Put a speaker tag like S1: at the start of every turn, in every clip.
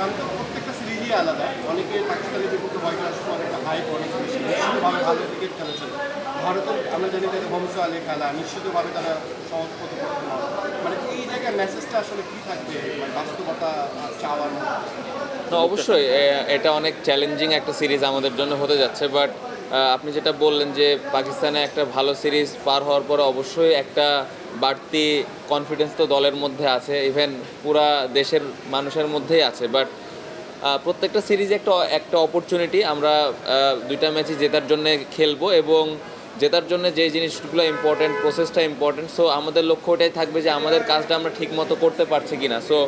S1: শান্ত প্রত্যেকটা সিরিজই আলাদা। অনেকে পাকিস্তানের বিপক্ষে হোয়াইট হাউস অনেকটা হাইপ অনেক বেশি। নিশ্চিতভাবে ভালো ক্রিকেট খেলেছেন ভারতের, আমরা জানি তাদের বংশ আলী খেলা নিশ্চিতভাবে তারা সহজ পথে মানে এই জায়গায় মেসেজটা আসলে কী থাকবে? মানে বাস্তবতা চাওয়ার
S2: না, অবশ্যই এটা অনেক চ্যালেঞ্জিং একটা সিরিজ আমাদের জন্য হতে যাচ্ছে বাট আপনি যেটা বললেন যে পাকিস্তানে একটা ভালো সিরিজ পার হওয়ার পরে অবশ্যই একটা বাড়তি কনফিডেন্স তো দলের মধ্যে আছে ইভেন পুরা দেশের মানুষের মধ্যেই আছে। বাট প্রত্যেকটা সিরিজে একটা একটা অপরচুনিটি আমরা দুইটা ম্যাচই জেতার জন্য খেলব এবং জেতার জন্য যে জিনিসগুলো ইম্পর্টেন্ট প্রসেসটা ইম্পর্টেন্ট সো আমাদের লক্ষ্য ওটাই থাকবে যে আমাদের কাজটা আমরা ঠিকমতো করতে পারছি কি না সো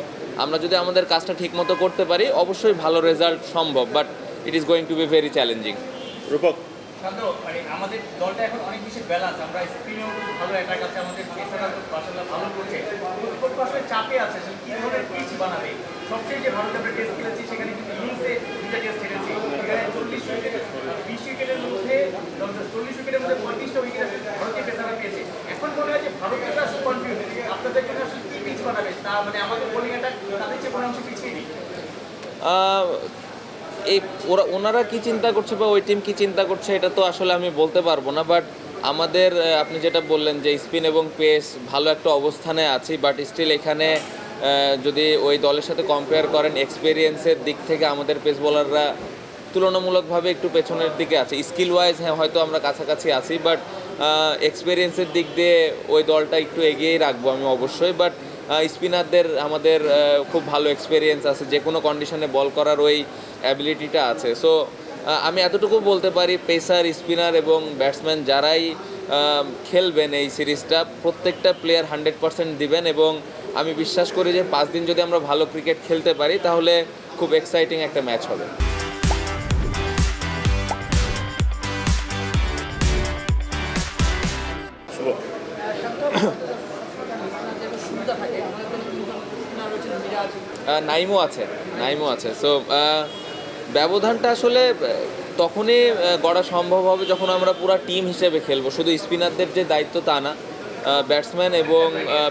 S2: আমরা যদি আমাদের কাজটা ঠিকমতো করতে পারি, অবশ্যই ভালো রেজাল্ট সম্ভব but it is going to be very challenging
S3: রূপক
S4: মানে আমাদের দলটা এখন অনেক বেশি ব্যালেন্স আমরা স্পিনেও ভালো অ্যাটাক আছে আমাদের পেসাররা মাসাল্লাহ ভালো করছে। উৎকট আসলে চাপে আছে আসলে কি ধরনের পিচ বানাবে? সবচেয়ে যে ভারত আমরা টেস্ট খেলেছি সেখানে কিন্তু ইনিংসে দুটা টেস্ট খেলেছি এখানে চল্লিশ উইকেট বিশ উইকেটের মধ্যে চল্লিশ উইকেটের মধ্যে পঁয়ত্রিশটা উইকেট ভারতীয় পেসাররা পেয়েছে। এখন মনে হয় যে ভারতীয়রা আসলে কনফিউজ আপনাদের জন্য আসলে কি পিচ বানাবে? তা মানে আমাদের বোলিং অ্যাটাক তাদের চেয়ে মনে অংশ পিছিয়ে
S2: আহ, এই ওরা, ওনারা কি চিন্তা করছে বা ওই টিম কি চিন্তা করছে, এটা তো আসলে আমি বলতে পারব না বাট আমাদের আপনি যেটা বললেন যে স্পিন এবং পেস ভালো একটা অবস্থানে আছি বাট স্টিল এখানে যদি ওই দলের সাথে কম্পেয়ার করেন এক্সপিরিয়েন্সের দিক থেকে আমাদের পেস বোলাররা তুলনামূলকভাবে একটু পেছনের দিকে আছে। স্কিল ওয়াইজ হ্যাঁ হয়তো আমরা কাছাকাছি আছি বাট এক্সপিরিয়েন্সের দিক দিয়ে ওই দলটা একটু এগিয়েই রাখব আমি অবশ্যই বাট স্পিনারদের আমাদের খুব ভালো এক্সপিরিয়েন্স আছে, যে কোনো কন্ডিশনে বল করার ওই অ্যাবিলিটিটা আছে। সো আমি এতটুকু বলতে পারি পেসার স্পিনার এবং ব্যাটসম্যান যারাই খেলবেন এই সিরিজটা, প্রত্যেকটা প্লেয়ার হান্ড্রেড পার্সেন্ট দিবেন এবং আমি বিশ্বাস করি যে পাঁচ দিন যদি আমরা ভালো ক্রিকেট খেলতে পারি, তাহলে খুব এক্সাইটিং একটা ম্যাচ হবে।
S3: শুভ
S5: সুবিধা থাকে আমাদের জন্য দুজন স্পিনার রয়েছেন মিরাজ
S2: আহ, নাইমও আছে। নাইমও আছে সো ব্যবধানটা আসলে তখনই গড়া সম্ভব হবে যখন আমরা পুরো টিম হিসেবে খেলব। শুধু স্পিনারদের যে দায়িত্ব তা না ব্যাটসম্যান এবং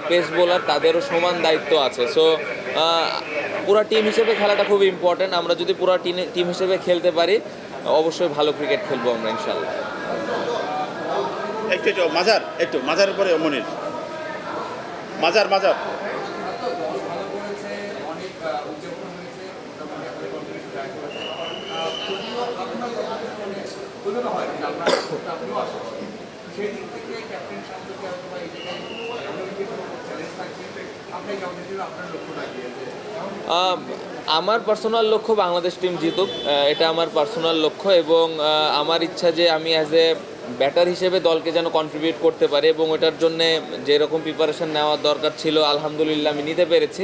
S2: পেস বোলার তাদেরও সমান দায়িত্ব আছে। সো পুরা টিম হিসেবে খেলাটা খুব ইম্পর্ট্যান্ট আমরা যদি পুরো টিম টিম হিসেবে খেলতে পারি অবশ্যই ভালো ক্রিকেট খেলব আমরা ইনশাল্লাহ
S3: একটু একটু মাজার একটু মাজারের পরে মনির মাজার মাজার।
S2: আমার পার্সোনাল লক্ষ্য বাংলাদেশ টিম জিতুক। এটা আমার পার্সোনাল লক্ষ্য এবং আমার ইচ্ছা যে আমি অ্যাজ এ ব্যাটার হিসেবে দলকে যেন কন্ট্রিবিউট করতে পারি এবং ওটার জন্যে যেরকম প্রিপারেশন নেওয়ার দরকার ছিল আলহামদুলিল্লাহ আমি নিতে পেরেছি।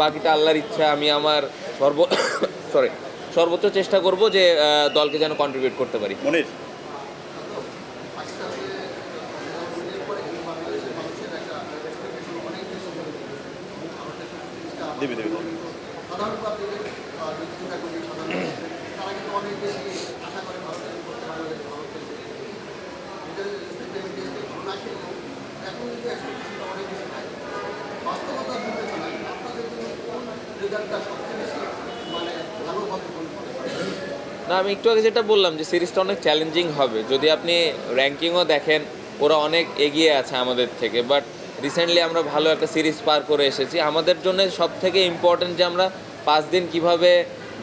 S2: বাকিটা আল্লাহর ইচ্ছা আমি আমার সর্ব সরি সর্বোচ্চ চেষ্টা করব যে দলকে যেন কন্ট্রিবিউট করতে পারি।
S3: মনির। দিবি দিবি
S1: সাধারণত আপনি আহ, যদি চিন্তা করি সাধারণত তারা কিন্তু অনেক বেশি আশা করে ভারতের করতে পারবে ভালো খেলবে নিজের স্টেটমেন্ট দিয়ে ভালো না খেললেও এখন কিন্তু এক্সপেকটেশনটা অনেক বেশি থাকে বাস্তবতা বিবেচনায় আপনাদের জন্য কোন রেজাল্টটা সবচেয়ে বেশি মানে ভালো হবে মনে করতে পারেন
S2: না, আমি একটু আগে যেটা বললাম যে সিরিজটা অনেক চ্যালেঞ্জিং হবে। যদি আপনি র্যাঙ্কিংও দেখেন, ওরা অনেক এগিয়ে আছে আমাদের থেকে। বাট রিসেন্টলি আমরা ভালো একটা সিরিজ পার করে এসেছি। আমাদের জন্য সব থেকে ইম্পর্টেন্ট যে আমরা পাঁচ দিন কীভাবে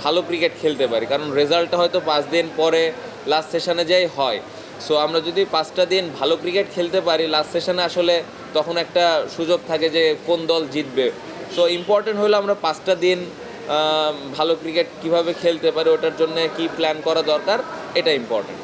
S2: ভালো ক্রিকেট খেলতে পারি। কারণ রেজাল্টটা হয়তো পাঁচ দিন পরে লাস্ট সেশনে যাই হয়। সো আমরা যদি পাঁচটা দিন ভালো ক্রিকেট খেলতে পারি লাস্ট সেশনে আসলে তখন একটা সুযোগ থাকে যে কোন দল জিতবে। সো ইম্পর্টেন্ট হলো আমরা পাঁচটা দিন ভালো ক্রিকেট কীভাবে খেলতে পারি ওটার জন্য কি প্ল্যান করা দরকার এটা ইম্পর্টেন্ট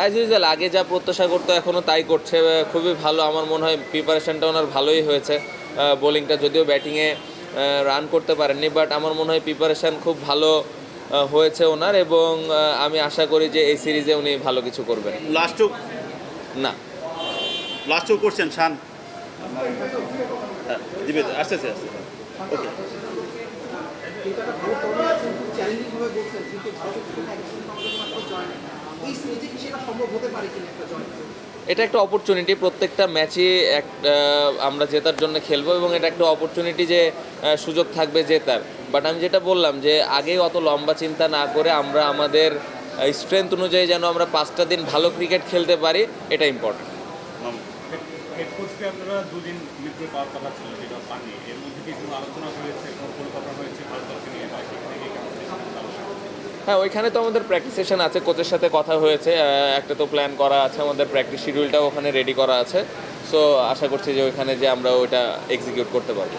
S2: অ্যাজ ইউজুয়াল আগে যা প্রত্যাশা করতো এখনও তাই করছে। খুবই ভালো। আমার মনে হয় প্রিপারেশনটা ওনার ভালোই হয়েছে। বোলিংটা যদিও ব্যাটিংয়ে রান করতে পারেননি বাট আমার মনে হয় প্রিপারেশন খুব ভালো হয়েছে ওনার এবং আমি আশা করি যে এই সিরিজে উনি ভালো কিছু করবেন।
S3: লাস্টও
S2: না।
S3: লাস্টও করছেন শান? হ্যাঁ আস্তে আস্তে আস্তে ওকে
S5: এই কি সেটা সম্ভব হতে পারে কিনা একটা জয়
S2: এটা একটা অপরচুনিটি প্রত্যেকটা ম্যাচই এক আমরা জেতার জন্য খেলব এবং এটা একটা অপরচুনিটি যে সুযোগ থাকবে জেতার। বাট আমি যেটা বললাম যে আগেই অত লম্বা চিন্তা না করে আমরা আমাদের স্ট্রেংথ অনুযায়ী যেন আমরা পাঁচটা দিন ভালো ক্রিকেট খেলতে পারি এটা ইম্পর্টেন্ট
S6: হেড কোচকে আপনারা দুদিন মিত্র পাওয়ার কথা ছিল যেটা পাননি এর মধ্যে কি কোনো আলোচনা হয়েছে কোনো পরিকল্পনা হয়েছে ভারত দলকে নিয়ে বা সেখানে গিয়ে কেমন চেষ্টা আলোচনা হচ্ছে?
S2: হ্যাঁ ওইখানে তো আমাদের প্র্যাকটিস সেশন আছে কোচের সাথে কথা হয়েছে একটা তো প্ল্যান করা আছে, আমাদের প্র্যাকটিস শিডিউলটাও ওখানে রেডি করা আছে। সো আশা করছি যে ওইখানে যে আমরা ওইটা এক্সিকিউট করতে পারব।